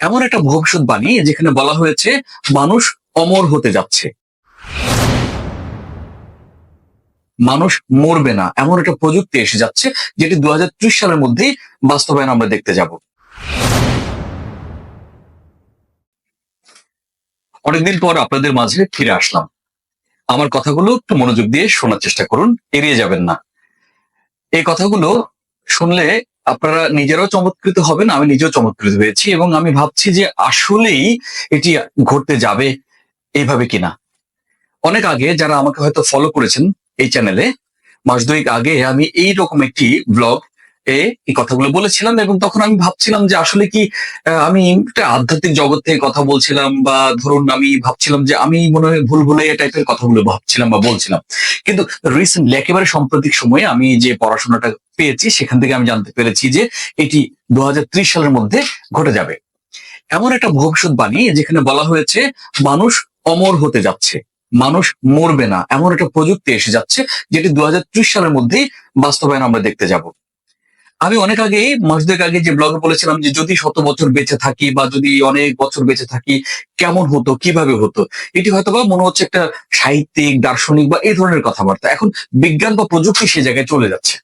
এমন একটা ভবিষ্যৎবাণী যেখানে বলা হয়েছে, মানুষ অমর হতে যাচ্ছে। মানুষ মরবে না, এমন একটা প্রযুক্তি এসে যাচ্ছে, যেটি দুই হাজার ত্রিশ সালের মধ্যেই বাস্তবায়ন আমরা দেখতে যাব। অনেকদিন পর আপনাদের মাঝে ফিরে আসলাম। আমার কথাগুলো একটু মনোযোগ দিয়ে শোনার চেষ্টা করুন, এড়িয়ে যাবেন না। এই কথাগুলো শুনলে আপনারা নিজেরাও চমৎকৃত হবেন, আমি নিজেও চমৎকৃত হয়েছি এবং আমি ভাবছি যে আসলেই এটি ঘটতে যাবে এইভাবে কিনা। অনেক আগে যারা আমাকে হয়তো ফলো করেছেন এই চ্যানেলে মাস দুয়েক আগে আমি এই রকম একটি ব্লগ এ এই কথাগুলো বলেছিলাম এবং তখন আমি ভাবছিলাম যে আসলে কি আমি একটা আধ্যাত্মিক জগৎ থেকে কথা বলছিলাম বা ধরুন আমি ভাবছিলাম যে আমি মনে হয় ভুল ভুলে টাইপের কথাগুলো ভাবছিলাম বা বলছিলাম। কিন্তু রিসেন্টলি একেবারে সাম্প্রতিক সময়ে আমি যে পড়াশোনাটা পেয়েছি, সেখান থেকে আমি জানতে পেরেছি যে এটি দু হাজার ত্রিশ সালের মধ্যে ঘটে যাবে। এমন একটা ভবিষ্যৎবাণী যেখানে বলা হয়েছে, মানুষ অমর হতে যাচ্ছে, মানুষ মরবে না, এমন একটা প্রযুক্তি এসে যাচ্ছে, যেটি দু হাজার ত্রিশ সালের মধ্যেই বাস্তবায়ন আমরা দেখতে যাব। আমি অনেক আগে মাস দুয়েক আগে যে ব্লগে বলেছিলাম যে যদি শত বছর বেঁচে থাকি বা যদি অনেক বছর বেঁচে থাকি, কেমন হতো, কীভাবে হতো? এটি হয়তো বা মনে হচ্ছে একটা সাহিত্যিক, দার্শনিক বা এই ধরনের কথাবার্তা। এখন বিজ্ঞান বা প্রযুক্তি সে জায়গায় চলে যাচ্ছে।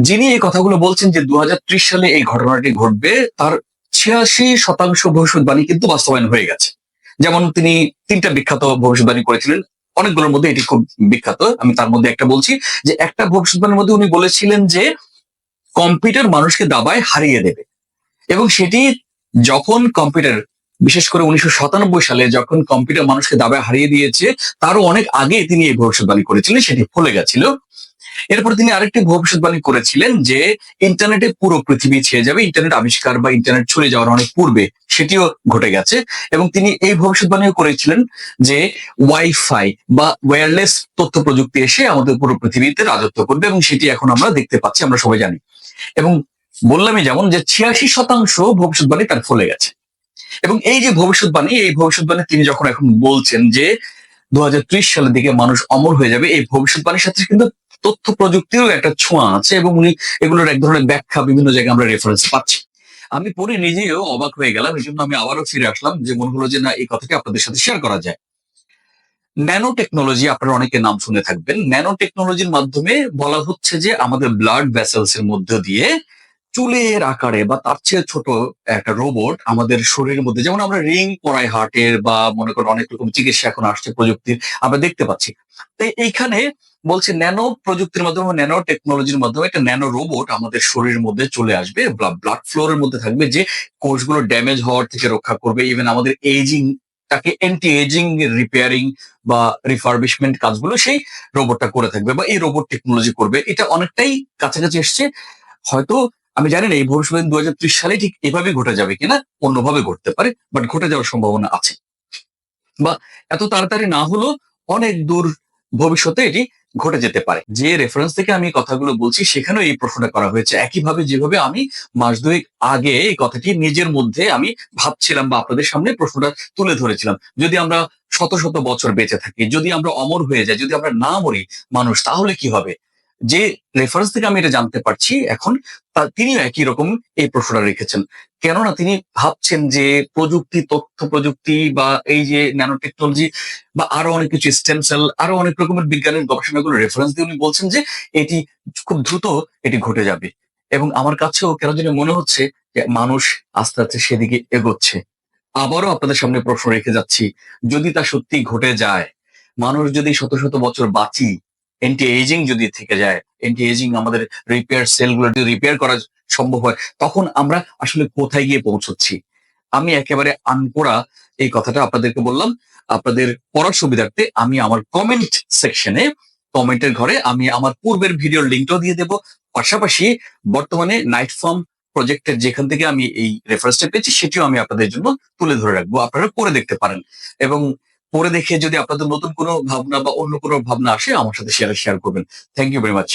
যিনি এই কথাগুলো বলছেন যে দু হাজার ত্রিশ সালে এই ঘটনাটি ঘটবে, তার ছিয়াশি শতাংশ ভবিষ্যৎবাণী কিন্তু বাস্তবায়ন হয়ে গেছে। যেমন তিনি তিনটা বিখ্যাত ভবিষ্যৎবাণী করেছিলেন। অনেকগুলোর মধ্যে এটি খুব বিখ্যাত। আমি তার মধ্যে একটা বলছি যে একটা ভবিষ্যৎবাণীর মধ্যে উনি বলেছিলেন যে কম্পিউটার মানুষকে দাবায় হারিয়ে দেবে। এবং সেটি যখন কম্পিউটার, বিশেষ করে উনিশশো সাতানব্বই সালে যখন কম্পিউটার মানুষকে দাবায় হারিয়ে দিয়েছে, তারও অনেক আগে তিনি এই ভবিষ্যৎবাণী করেছিলেন, সেটি ফলে গেছিল। এরপর তিনি আরেকটি ভবিষ্যৎবাণী করেছিলেন যে ইন্টারনেটে পুরো পৃথিবী ছেয়ে যাবে, ইন্টারনেট আবিষ্কার বা ইন্টারনেট ছড়িয়ে যাওয়ার অনেক পূর্বে সেটিও ঘটে গেছে। এবং তিনি এই ভবিষ্যৎবাণীও করেছিলেন যে ওয়াইফাই বা ওয়্যারলেস তথ্য প্রযুক্তি এসে আমাদের পুরো পৃথিবীতে রাজত্ব করবে, এবং সেটি এখন আমরা দেখতে পাচ্ছি, আমরা সবাই জানি। এবং বললামই যেমন যে ছিয়াশি শতাংশ ভবিষ্যৎবাণী তার ফলে গেছে। এবং এই যে ভবিষ্যৎবাণী, এই ভবিষ্যৎবাণী তিনি যখন এখন বলছেন যে দু হাজার ত্রিশ সালের দিকে মানুষ অমর হয়ে যাবে, এই ভবিষ্যৎবাণীর সাথে কিন্তু তথ্য প্রযুক্তিরও একটা ছোঁয়া আছে এবং উনি এগুলোর এক ধরনের ব্যাখ্যা বিভিন্ন জায়গায় আমরা রেফারেন্স পাচ্ছি। আমি পরে নিজেও অবাক হয়ে গেলাম এই জন্য আমি আবারও ফিরে আসলাম যে মনে হলো যে না, এই কথাটি আপনাদের সাথে শেয়ার করা যায়। ন্যানো টেকনোলজি আপনারা অনেকে নাম শুনে থাকবেন। ন্যানো টেকনোলজির মাধ্যমে বলা হচ্ছে যে, আমাদের ব্লাড ভেসেলস এর মধ্য দিয়ে চুলের আকারে বা তার চেয়ে ছোট একটা রোবট আমাদের শরীরের মধ্যে, যেমন আমরা রিং পরাই হার্টের বা মনে করেন অনেক রকম চিকিৎসা এখন আসছে প্রযুক্তির, আমরা দেখতে পাচ্ছি। তো এইখানে বলছে ন্যানো প্রযুক্তির মাধ্যমে ন্যানো টেকনোলজির মাধ্যমে একটা ন্যানো রোবট আমাদের শরীরের মধ্যে চলে আসবে ব্লাড ফ্লোরের মধ্যে থাকবে, যে কোষগুলো ড্যামেজ হওয়ার থেকে রক্ষা করবে ইভেন আমাদের এজিং তাকে অ্যান্টি এজিং রিপেয়ারিং বা রিফার্বিশমেন্ট কাজগুলো সেই রোবটটা করে থাকবে বা এই রোবট টেকনোলজি করবে। এটা অনেকটাই কাছাকাছি এসছে। হয়তো আমি জানি না, এই ভবিষ্যতে দু হাজার ত্রিশ সালে ঠিক এভাবে ঘটে যাবে কিনা, অন্যভাবে ঘটতে পারে বাট ঘটে যাওয়ার সম্ভাবনা আছে। বা এত তাড়াতাড়ি না হলেও অনেক দূর ভবিষ্যতে এটি ঘটে যেতে পারে। যে রেফারেন্স থেকে আমি কথাগুলো বলছি, সেখানেও এই প্রশ্নটা করা হয়েছে। একইভাবে যেভাবে আমি মাস দুয়েক আগে এই কথাটি নিজের মধ্যে আমি ভাবছিলাম বা আপনাদের সামনে প্রশ্নটা তুলে ধরেছিলাম। যদি আমরা শত শত বছর বেঁচে থাকি, যদি আমরা অমর হয়ে যাই, যদি আমরা না মরি, মানুষ, তাহলে কি হবে? যে রেফারেন্স থেকে আমি এটা জানতে পারছি এখন তিনিও একই রকম এই প্রশ্নটা রেখেছেন। কেননা তিনি ভাবছেন যে প্রযুক্তি, তথ্য প্রযুক্তি বা এই যে ন্যানো টেকনোলজি বা আরও অনেক কিছু স্টেম সেল আরও অনেক রকমের বিজ্ঞানের গবেষণাগুলো রেফারেন্স দিয়ে উনি বলছেন যে এটি খুব দ্রুত এটি ঘটে যাবে। এবং আমার কাছেও কেন জানি মনে হচ্ছে যে মানুষ আস্তে আস্তে সেদিকে এগোচ্ছে। আবারও আপনাদের সামনে প্রশ্ন রেখে যাচ্ছি, যদি তা সত্যি ঘটে যায়, মানুষ যদি শত শত বছর বাঁচি এন্টি এজিং যদি থেকে যায় এন্টি এজিং আমাদের রিপেয়ার সেলগুলো যদি রিপেয়ার করা সম্ভব হয়, তখন আমরা আসলে কোথায় গিয়ে পৌঁছচ্ছি? আমি একেবারে আনপোড়া এই কথাটা আপনাদেরকে বললাম। আপনাদের পড়ার সুবিধার্থে আমি আমার কমেন্ট সেকশনে কমেন্টের ঘরে আমি আমার পূর্বের ভিডিওর লিঙ্কটাও দিয়ে দেব। পাশাপাশি বর্তমানে নাইট ফর্ম প্রজেক্টের যেখান থেকে আমি এই রেফারেন্সটা পেয়েছি, সেটিও আমি আপনাদের জন্য তুলে ধরে রাখব। আপনারা পড়ে দেখতে পারেন। এবং পড়ে দেখে যদি আপনাদের নতুন কোনো ভাবনা বা অন্য কোনো ভাবনা আসে, আমার সাথে শেয়ার শেয়ার করবেন। Thank you very much